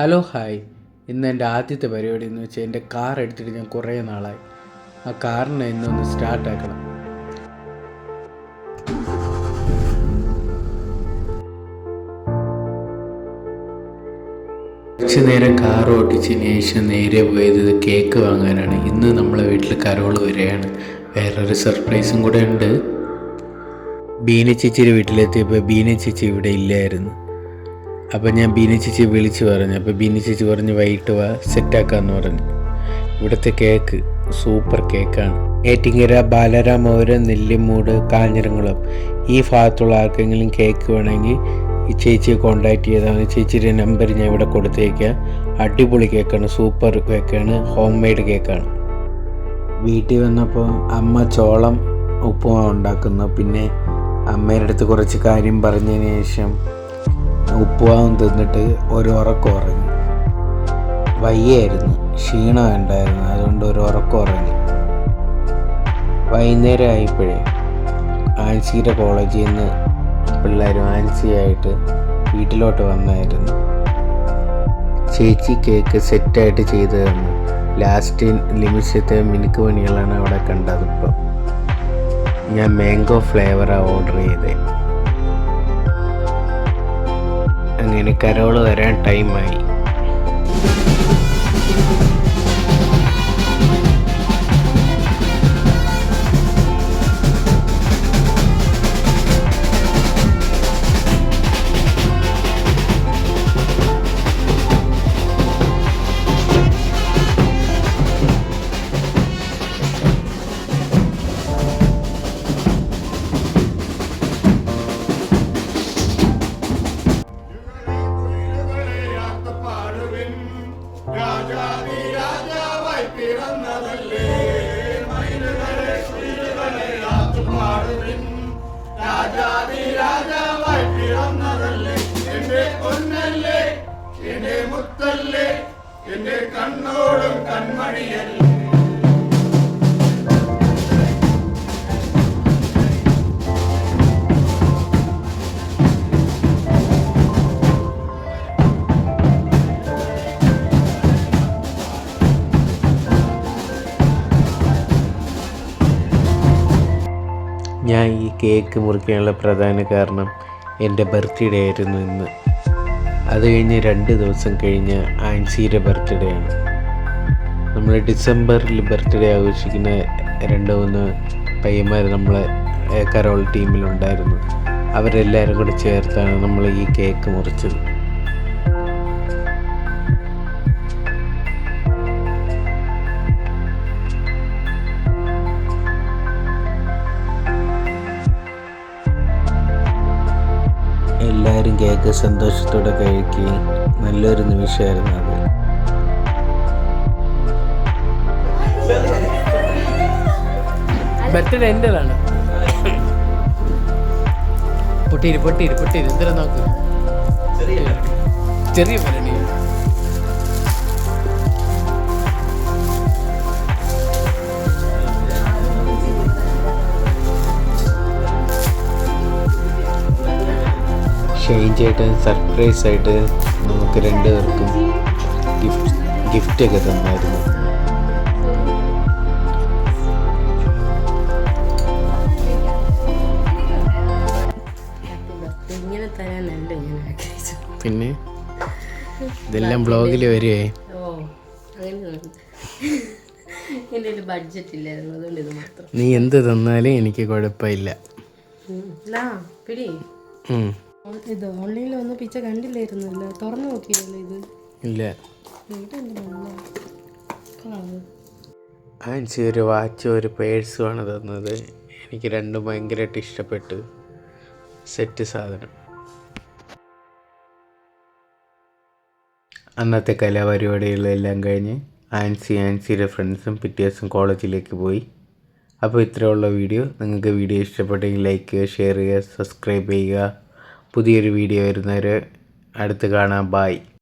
Hello hi. ഇന്ന് എന്റെ ആദ്യത്തെ പരിപാടി എന്ന് വെച്ചാൽ എന്റെ കാർ എടുത്തിട്ട് ഞാൻ കുറേ നാളായി. ആ കാറിനെ ഇന്നൊന്ന് സ്റ്റാർട്ടാക്കണം കുറച്ച് നേരം കാർ ഓടിച്ച് ശേഷം നേരെ പോയത് കേക്ക് വാങ്ങാനാണ്. ഇന്ന് നമ്മളെ വീട്ടിൽ കരോൾ വരികയാണ്. വേറൊരു സർപ്രൈസും കൂടെ ഉണ്ട്. ബീന ചേച്ചിയുടെ വീട്ടിലെത്തിയപ്പോൾ ബീന ചേച്ചി ഇവിടെ ഇല്ലായിരുന്നു. അപ്പോൾ ഞാൻ ബീന ചേച്ചി വിളിച്ച് പറഞ്ഞു. അപ്പോൾ ബീന ചേച്ചി പറഞ്ഞു വൈകിട്ട് വാ സെറ്റാക്കാന്ന് പറഞ്ഞു. ഇവിടുത്തെ കേക്ക് സൂപ്പർ കേക്കാണ്. ഏറ്റിങ്ങര ബാലരാമപുരം നെല്ലിമൂട് കാഞ്ഞിരംകുളം. ഈ ഭാഗത്തുള്ള ആർക്കെങ്കിലും കേക്ക് വേണമെങ്കിൽ ഈ ചേച്ചിയെ കോണ്ടാക്ട് ചെയ്താൽ മതി. ചേച്ചിയുടെ നമ്പർ ഞാൻ ഇവിടെ കൊടുത്തേക്കാം. അടിപൊളി കേക്കാണ് സൂപ്പർ കേക്കാണ് ഹോം മെയ്ഡ് കേക്കാണ്. വീട്ടിൽ വന്നപ്പോൾ അമ്മ ചോളം ഉപ്പുമാ ഉണ്ടാക്കുന്നു. പിന്നെ അമ്മയുടെ അടുത്ത് കുറച്ച് കാര്യം പറഞ്ഞതിന് ശേഷം ഉപ്പുമാവും തിന്നിട്ട് ഒരു ഉറക്കം ഉറങ്ങി. വയ്യായിരുന്നു. ക്ഷീണം ഉണ്ടായിരുന്നു. അതുകൊണ്ട് ഒരു ഉറക്കം ഉറങ്ങി. വൈകുന്നേരം ആയപ്പോഴേ ആൻസിയുടെ കോളേജിൽ നിന്ന് പിള്ളേരും ആൻസിയായിട്ട് വീട്ടിലോട്ട് വന്നായിരുന്നു. ചേച്ചി കേക്ക് സെറ്റായിട്ട് ചെയ്ത് തന്നു. ലാസ്റ്റ് നിമിഷത്തെ മിനുക്ക് പണികളാണ് അവിടെ കണ്ടത് ഇപ്പം. ഞാൻ മാംഗോ ഫ്ലേവറാണ് ഓർഡർ ചെയ്തത്. അങ്ങനെ കരോൾ വരാൻ ടൈമായി മുത്തല്ലേ? എന്റെ കണ്ണോടും കൺമണിയല്ലേ? ഞാൻ ഈ കേക്ക് മുറിക്കാനുള്ള പ്രധാന കാരണം എന്റെ ബർത്ത്ഡേ ആയിരുന്നു ഇന്ന്. അത് കഴിഞ്ഞ് രണ്ട് ദിവസം കഴിഞ്ഞ് ആൻസിയുടെ ബർത്ത്ഡേ ആണ്. നമ്മൾ ഡിസംബറിൽ ബർത്ത്ഡേ ആഘോഷിക്കുന്ന രണ്ട് മൂന്ന് പയ്യന്മാർ നമ്മളെ കരോൾ ടീമിലുണ്ടായിരുന്നു അവരെല്ലാവരും കൂടി ചേർത്താണ് നമ്മൾ ഈ കേക്ക് മുറിച്ചത്. എല്ലാവരും കേക്ക് സന്തോഷത്തോടെ കഴിക്കുകയും നല്ലൊരു നിമിഷമായിരുന്നു അത്. ബർത്ത്ഡേ എന്റെതാണ് പൊട്ടീര് പൊട്ടീര് പൊട്ടീര് എന്തിനാ നോക്ക്. ചെറിയ പരിപാടി ചേട്ടൻ സർപ്രൈസ് ആയിട്ട് നമുക്ക് രണ്ടുപേർക്കും ഗിഫ്റ്റ് ഗിഫ്റ്റ് ഒക്കെ തന്നായിരുന്നു. പിന്നെ? ഇതെല്ലാം ബ്ലോഗിൽ വരുവേ ബഡ്ജറ്റ് ഇല്ലായിരുന്നു അതുകൊണ്ട് ഇത് മാത്രം. നീ എന്ത് തന്നാലും എനിക്ക് കുഴപ്പമില്ല. പിടി. ഇത് ഓൺലൈനിൽ ഒന്ന് പിച്ച കണ്ടില്ലായിരുന്നല്ലോ. തുറന്നു നോക്കിയല്ലോ ഇത്? ഇല്ല. ആൻസി ഒരു വാച്ചും ഒരു പേഴ്സുമാണ് തന്നത്. എനിക്ക് രണ്ടും ഭയങ്കരമായിട്ട് ഇഷ്ടപ്പെട്ടു. സെറ്റ് സാധനം. അന്നത്തെ കലാപരിപാടികളെല്ലാം കഴിഞ്ഞ് ആൻസി ആൻസിയുടെ ഫ്രണ്ട്സും പിറ്റേ ദിവസം കോളേജിലേക്ക് പോയി. അപ്പോൾ ഇത്രയുള്ള വീഡിയോ. നിങ്ങൾക്ക് വീഡിയോ ഇഷ്ടപ്പെട്ടെങ്കിൽ ലൈക്ക് ചെയ്യുക ഷെയർ ചെയ്യുക സബ്സ്ക്രൈബ് ചെയ്യുക. പുതിയൊരു വീഡിയോ വരുന്നവരെ അടുത്ത് കാണാം. ബായ്